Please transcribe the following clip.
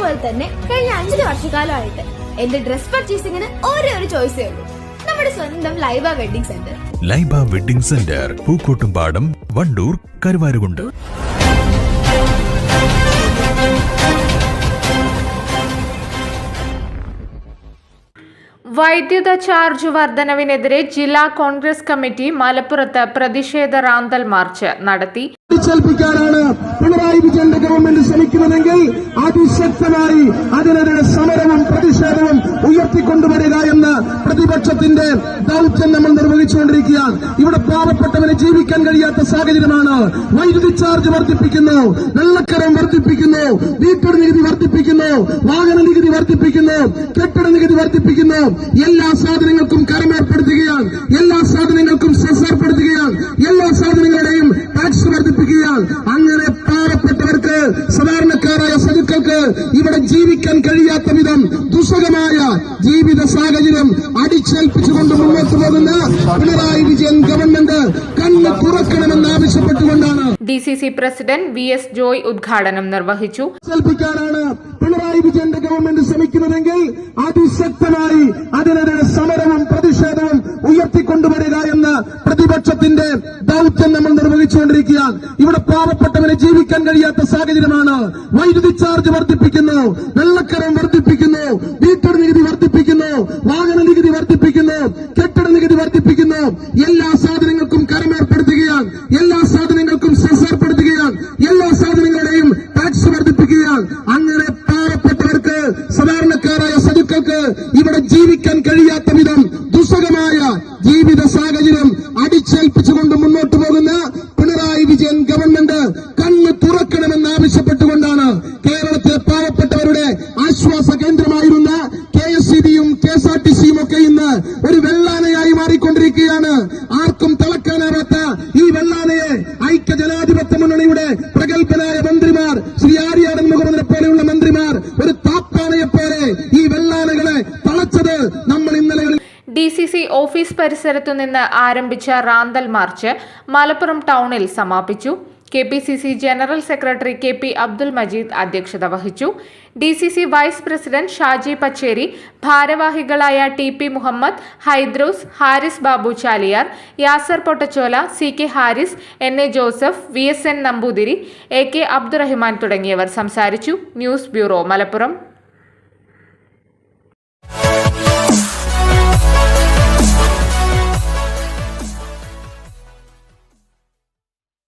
പോലെ തന്നെ കഴിഞ്ഞ അഞ്ചര വർഷക്കാലമായിട്ട് എന്റെ ഡ്രസ് പർച്ചേസിംഗിന് ഒരേ ഒരു ചോയ്സേ ഉള്ളൂ. നമ്മുടെ സ്വന്തം Laiba wedding centre Laiba wedding centre Pookkottumpadam Wandoor Karuvarakundu. വൈദ്യുത ചാർജ് വർധനവിനെതിരെ ജില്ലാ കോൺഗ്രസ് കമ്മിറ്റി മലപ്പുറത്ത് പ്രതിഷേധ റാന്തൽ മാർച്ച് നടത്തി. പിണറായി വിജയന്റെ ഗവൺമെന്റ് ശ്രമിക്കുന്നതെങ്കിൽ അതിശക്തമായി അതിനെതിരെ സമരവും പ്രതിഷേധവും ഉയർത്തിക്കൊണ്ടുവരിക എന്ന് പ്രതിപക്ഷത്തിന്റെ ദൗത്യം നമ്മൾ നിർവഹിച്ചുകൊണ്ടിരിക്കുകയാണ്. ഇവിടെ പാവപ്പെട്ടവന് ജീവിക്കാൻ കഴിയാത്ത സാഹചര്യമാണ്. വൈദ്യുതി ചാർജ് വർദ്ധിപ്പിക്കുന്നു വെള്ളക്കരം വർദ്ധിപ്പിക്കുന്നു വീട്ടു നികുതി വർദ്ധിപ്പിക്കുന്നു വാഹന നികുതി വർദ്ധിപ്പിക്കുന്നു കെട്ടിട നികുതി വർദ്ധിപ്പിക്കുന്നു. എല്ലാ സാധനങ്ങൾക്കും കരമേർപ്പെടുത്തുകയാണ് എല്ലാ സാധനങ്ങൾക്കും സെസ് ഏർപ്പെടുത്തുകയാണ്. എല്ലാ സാധനങ്ങളുടെയും ടാക്സ് വർദ്ധിപ്പിക്കുകയാണ്. അങ്ങനെ സതുക്കൾക്ക് ഇവിടെ ജീവിക്കാൻ കഴിയാത്ത വിധം ദുസ്സഹമായ ജീവിത സാഹചര്യം അടിച്ചേൽപ്പിച്ചുകൊണ്ട് മുന്നോട്ട് പോകുന്ന പിണറായി വിജയൻ ഗവൺമെന്റ് കണ്ണ് തുറക്കണമെന്ന് ആവശ്യപ്പെട്ടുകൊണ്ടാണ്. D C C president V S Joy ഉദ്ഘാടനം നിർവഹിച്ചു. പിണറായി വിജയന്റെ ഗവൺമെന്റ് ശ്രമിക്കുന്നതെങ്കിൽ അതിശക്തമായി അതിനെതിരെ സമരവും പ്രതിഷേധവും ഉയർത്തിക്കൊണ്ടുവരിക എന്ന് പ്രതിപക്ഷത്തിന്റെ ദൗത്യം നമ്മൾ നിർവഹിച്ചുകൊണ്ടിരിക്കുകയാണ്. ഇവിടെ പാവപ്പെട്ടവന് ജീവിക്കാൻ കഴിയാത്ത സാഹചര്യമാണ്. വൈദ്യുതി ചാർജ് വർദ്ധിപ്പിക്കുന്നു വെള്ളക്കരം വർദ്ധിപ്പിക്കുന്നു വീട്ടു നികുതി വർദ്ധിപ്പിക്കുന്നു വാഹന നികുതി വർദ്ധിപ്പിക്കുന്നു കെട്ടിട നികുതി വർദ്ധിപ്പിക്കുന്നു. എല്ലാ സാധനങ്ങൾക്കും കരമേർപ്പെടുത്തുകയാണ് എല്ലാ സാധനങ്ങൾക്കും സെസ് ഏർപ്പെടുത്തുകയാണ്. എല്ലാ സാധനങ്ങളുടെയും ടാക്സ് വർദ്ധിപ്പിക്കുകയാണ്. അങ്ങനെ പാവപ്പെട്ടവർക്ക് സാധാരണക്കാരായ സതുക്കൾക്ക് ഇവിടെ ജീവിക്കാൻ കഴിയാത്ത വിധം ദുസ്സഹമായ ജീവിത സാഹചര്യം അടിച്ചേൽപ്പിച്ചുകൊണ്ട് മുന്നോട്ട് പോകുന്ന പിണറായി വിജയൻ ഗവൺമെന്റ് കണ്ണ് തുറക്കണമെന്ന് ആവശ്യപ്പെട്ടുകൊണ്ടാണ് കേരളത്തിലെ പാവപ്പെട്ടവരുടെ ആശ്വാസ കേന്ദ്രമായിരുന്ന കെ എസ് സി ബിയും കെ എസ് ആർ ടി സിയും ഒക്കെ ഇന്ന് ഒരു വെള്ളാനയായി മാറിക്കൊണ്ടിരിക്കുകയാണ്. ആർക്കും തിളക്കാനാവാത്ത ഈ വെള്ളാനയെ ഐക്യ ജനാധിപത്യ മുന്നണിയുടെ പ്രഗത്ഭനായ മന്ത്രിമാർ ശ്രീ ആര്യാടൻ മുഹമ്മദിനെ പോലെയുള്ള മന്ത്രിമാർ ഒരു താപ്പാനയെ പോലെ ഈ വെള്ളാനകളെ തളച്ചത് നമ്മൾ ഇന്നലെ ഡി സി സി ഓഫീസ് പരിസരത്തു നിന്ന് ആരംഭിച്ച റാന്തൽ മാർച്ച് മലപ്പുറം ടൗണിൽ സമാപിച്ചു. K P C C general secretary K P Abdul Majeed അധ്യക്ഷത വഹിച്ചു. D C C vice president Shaji Pacheri ഭാരവാഹികളായ T P Muhammad Haidroos Haris Babu Chaliyar Yasar Pottachola C K Haris N A Joseph V S N Namboothiri A K Abdurahiman തുടങ്ങിയവർ സംസാരിച്ചു. News bureau Malappuram.